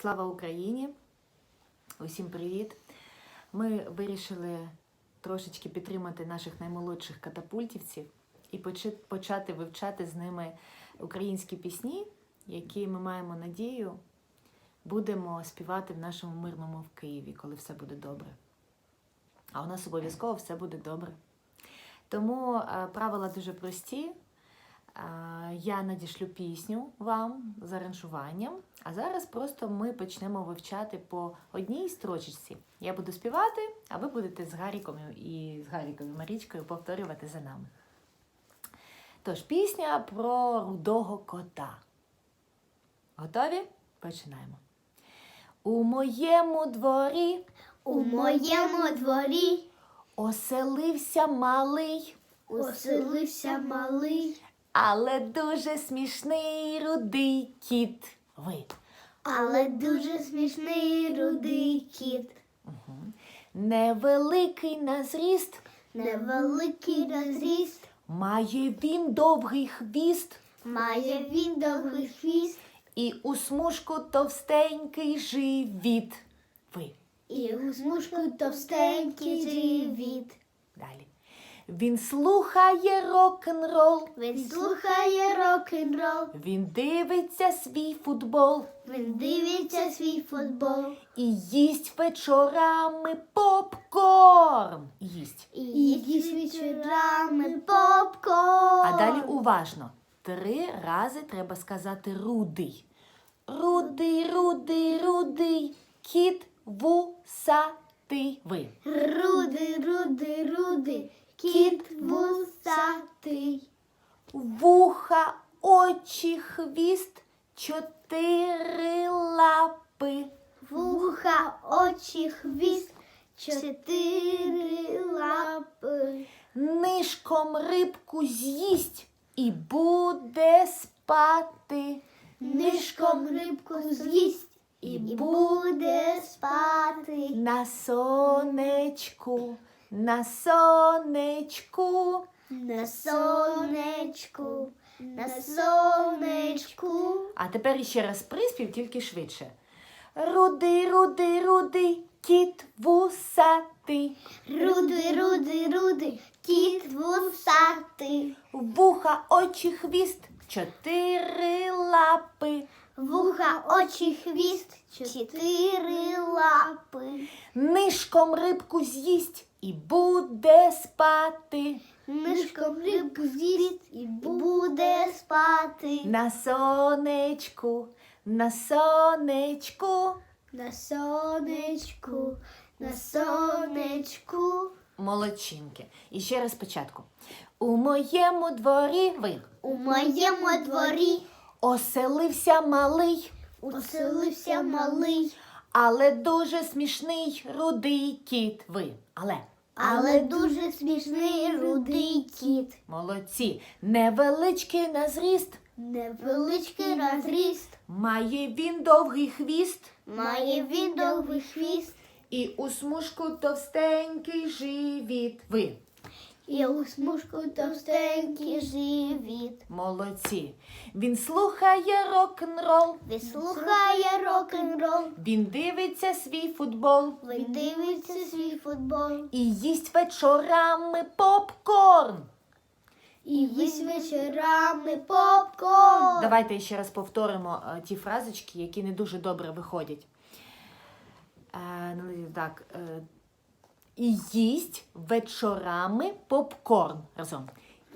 Слава Україні! Усім привіт! Ми вирішили трошечки підтримати наших наймолодших катапультівців і почати вивчати з ними українські пісні, які ми маємо надію будемо співати в нашому мирному в Києві, коли все буде добре. А у нас обов'язково все буде добре. Тому е, правила дуже прості. Я надішлю пісню вам з аранжуванням, а зараз просто ми почнемо вивчати по одній строчці. Я буду співати, а ви будете з Гаріком і з Гаріком і Марічкою повторювати за нами. Тож, пісня про рудого кота. Готові? Починаємо. У моєму дворі У моєму дворі оселився малий, оселився малий, але дуже смішний рудий кіт. Ви. але дуже смішний рудий кіт. Невеликий на зріст, Невеликий розріст, має він довгий хвіст має він довгий хвіст і у смужку товстенький живіт. Ви. і у смужку товстенький живіт. Далі. Він слухає рок-н-рол, Він слухає рок-н-рол, він дивиться свій футбол він дивиться свій футбол і їсть вечорами попкорн. Їсть. і їсть вечорами попкорн. А далі уважно. Три рази треба сказати рудий. Рудий, рудий, рудий, кіт вусатий. Ви. Рудий, рудий, рудий, кіт вусатий. Вуха, очі, хвіст, чотири лапи. Вуха, очі, хвіст, чотири лапи. Нишком рибку з'їсть і буде спати. Нишком рибку з'їсть і буде спати. На сонечку, на сонечку. На сонечку, на сонечку. А тепер ще раз приспів, тільки швидше. Рудий, рудий, рудий, кіт вусатий. Рудий, рудий, рудий, кіт вусатий. Вуха, очі, хвіст, чотири лапи. Вуха, очі, хвіст, чотири лапи. Нишком рибку з'їсть і буде спати. Мишком рибку з'їсть і буде спати. На сонечку, на сонечку. На сонечку, на сонечку. Молодчинки. І ще раз спочатку. У моєму дворі ви У моєму дворі оселився малий, оселився малий, але дуже смішний рудий кіт. Ви. Але. але дуже смішний рудий кіт. Молодці. Невеличкий на зріст. Невеличкий розріст, Має він довгий хвіст. має він довгий хвіст, І у смужку товстенький живіт. Ви. І у смужку товстенький живіт. Молодці. Він слухає рок-н-рол. Він слухає рок-н-рол, Він дивиться свій футбол. він дивиться свій футбол. І їсть вечорами попкорн. І їсть вечорами попкорн. Давайте ще раз повторимо е, ті фразочки, які не дуже добре виходять. Е, ну, так, е, і їсть вечорами попкорн. Разом.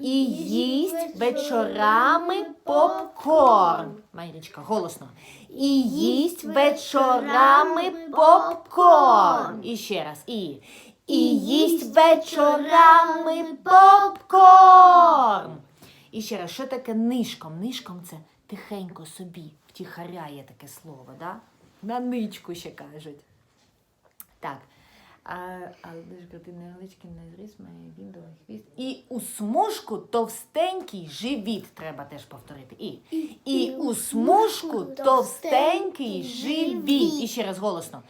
І їсть вечорами попкорн. Майрічка, голосно. І їсть вечорами попкорн. І ще раз. І. І їсть вечорами попкорн. І ще раз, що таке нишком? Нишком це тихенько собі, втіхаряє таке слово, да? На ничку ще кажуть. Так. А, але крутий невеличкий незріз має він довгий хвіст. І у смужку товстенький живіт треба теж повторити. І, і, у смужку товстенький живіт. І ще раз голосно.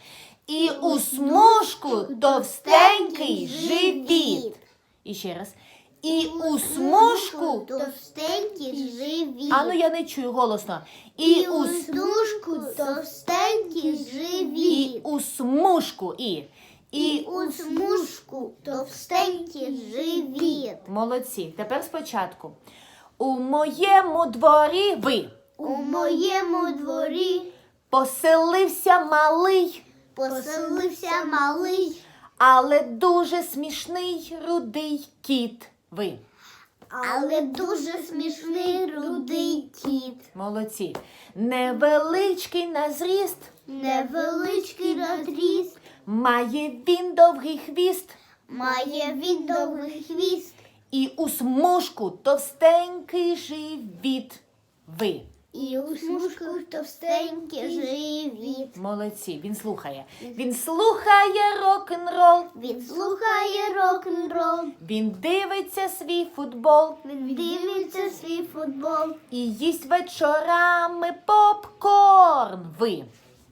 І у смужку товстенький живіт. І ще раз. І у смужку товстенький живіт. Ану, я не чую голосно. І І у смужку товстенький і живіт. у смужку. І. І у смужку товстенький живіт. Молодці. Тепер спочатку. У моєму дворі ви У моєму дворі поселився малий, поселився малий, але дуже смішний рудий кіт. Ви. але дуже смішний рудий кіт. Молодці. Невеличкий на зріст, Невеличкий розріст, має він довгий хвіст, має він довгий хвіст. і у смужку товстенький живіт. Ви. І у смужку товстенький живіт. Молодці, він слухає. Він слухає рок-н-рол, Він слухає рок-н-рол, він дивиться свій футбол він дивиться свій футбол і їсть вечорами попкорн. Ви.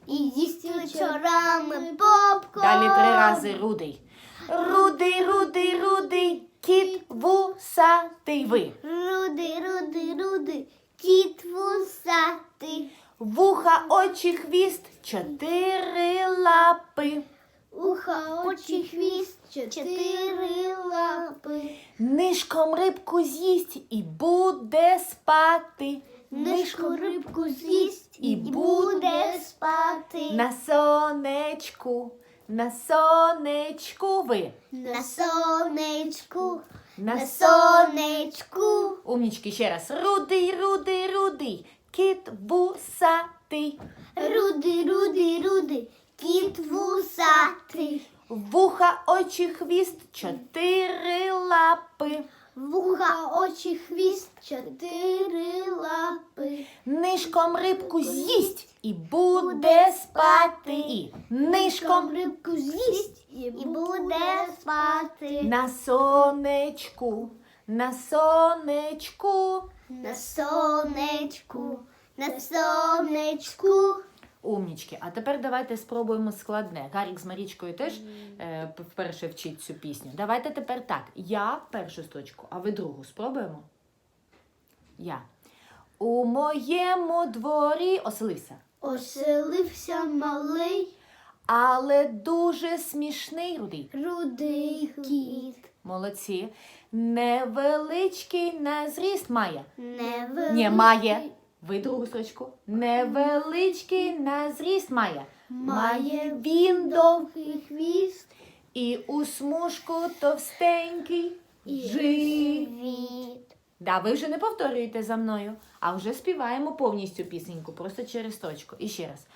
І їсть вечорами попкорн. Далі три рази рудий. Рудий, рудий, рудий, кіт вусатий. Ви. Руди, руди, руди, кіт вусатий. Вуха, очі, хвіст, чотири лапи. Уха, очі, хвіст, чотири лапи. Нишком рибку з'їсть і буде спати. Нишку рибку з'їсть І буде спати. На сонечку, на сонечку ви. На сонечку, На сонечку. Умнічки ще раз. Рудий, рудий, рудий, кіт вусатий. Руди, руди, руди, кіт вусатий. Вуха, очі, хвіст, чотири лапи. Вуха, очі, хвіст, чотири лапи. Нишком рибку з'їсть і буде спати. І нишком рибку з'їсть і буде спати. на сонечку, на сонечку. На сонечку, на сонечку. Умнічки. А тепер давайте спробуємо складне. Гарік з Марічкою теж е, вперше вчить цю пісню. Давайте тепер так. Я першу строчку, а ви другу спробуємо? Я. У моєму дворі оселився, Оселився малий але дуже смішний рудий. рудий кіт. Молодці. Невеличкий на зріст має. Невеликий. Ні, має. Ви другу строчку. Невеличкий на зріст має. Має він довгий. хвіст І у смужку товстенький живіт. Да, ви вже не повторюєте за мною, а вже співаємо повністю пісеньку, просто через точку. І ще раз.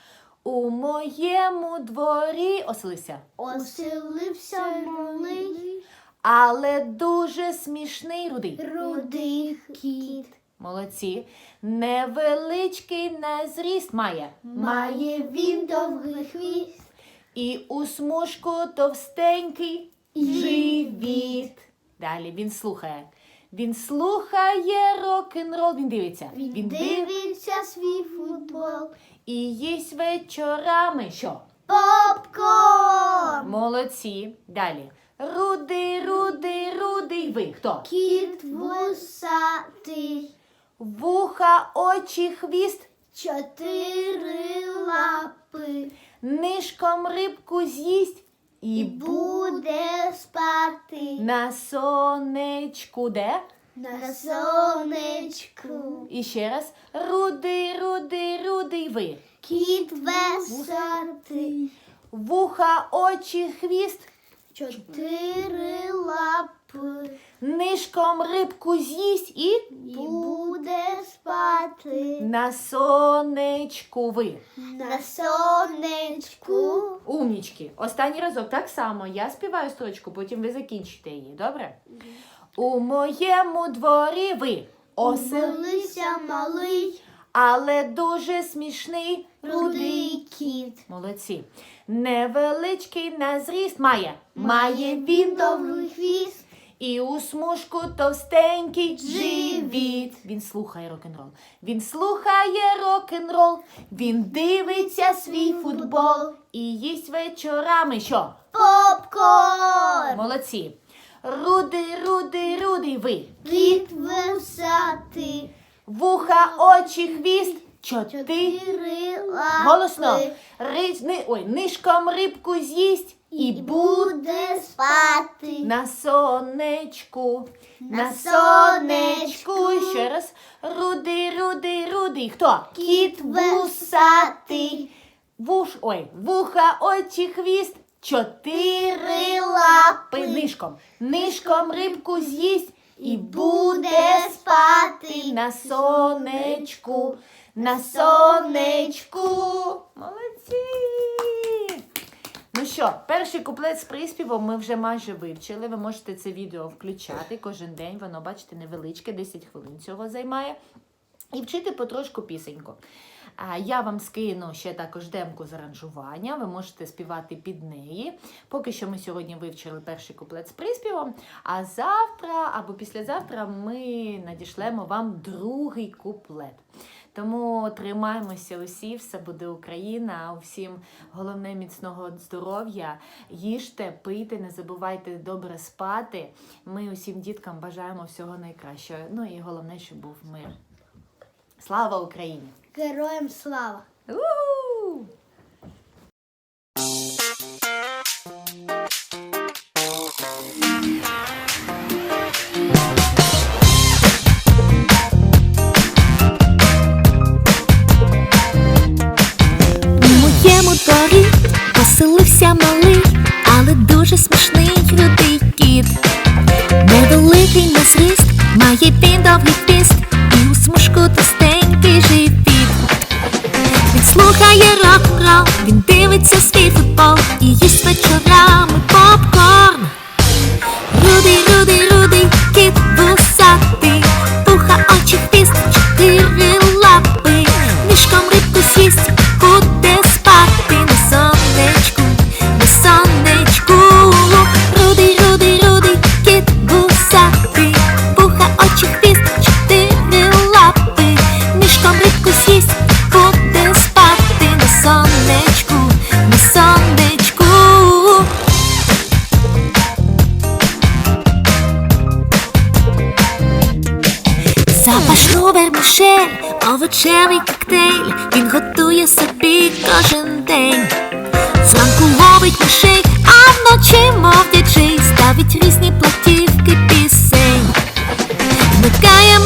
У моєму дворі оселився, Оселився малий але дуже смішний рудий. рудий кіт. Молодці. Невеличкий на зріст має. Має він довгий хвіст І у смужку товстенький живіт. Далі він слухає. Він слухає рок-н-рол. Він дивиться. Він див- дивиться свій футбол. і їсть вечорами. Що? Попкорн. Молодці. Далі. Рудий, рудий, рудий. Ви хто? Кіт вусатий. Вуха, очі, хвіст. Чотири лапи. Нишком рибку з'їсть і буде спати на сонечку. Де? на сонечку. І ще раз. Рудий, рудий, рудий. Ви. Кіт вусатий. Вуха, очі, хвіст. Чотири лапи. Нишком рибку з'їсть і І буде спати на сонечку. Ви. на сонечку. Умнічки. Останній разок так само. Я співаю строчку, потім ви закінчите її. Добре? У моєму дворі ви осел, малий але дуже смішний рудий. кіт. Молодці. Невеличкий на зріст має. Має він довгий хвіст. І у смужку товстенький Живіт. Він слухає рок-н-рол. Він слухає рок-н-рол. Він дивиться свій футбол і їсть вечорами. Що? Попкорн. Молодці. Рудий, рудий, рудий ви. Кіт вусатий. вуха, очі, хвіст. Чотири. Голосно. Ри... Ни... Ой, нишком рибку з'їсть і буде спати. на сонечку. На сонечку. Ще раз. Рудий, рудий, рудий. Хто? Кіт вусатий. Вуш, ой, вуха, очі, хвіст. Чотири лапи. Нишком. Нишком рибку з'їсть і буде спати на сонечку. На сонечку. Молодці. Ну що, перший куплет з приспівом ми вже майже вивчили. Ви можете це відео включати кожен день. Воно, бачите, невеличке, 10 хвилин цього займає. І вчити потрошку пісеньку. Я вам скину ще також демку з аранжування. Ви можете співати під неї. Поки що ми сьогодні вивчили перший куплет з приспівом. А завтра або післязавтра ми надішлемо вам другий куплет. Тому тримаємося усі, все буде Україна. Усім головне міцного здоров'я. Їжте, пийте, не забувайте добре спати. Ми усім діткам бажаємо всього найкращого. Ну і головне, щоб був мир. Слава Україні! Героям слава. У-ху! У моєму дворі поселився малий, але дуже смішний рудий кіт. Невеликий на зріст, має він довгий рок-н-рол, він дивиться свій футбол і їсть вечорами попкорн. Вермішель, овочевий коктейль. Він готує собі кожен день. Зранку ловить мишей, а вночі мов діджей Ставить різні платівки пісень. Вмикає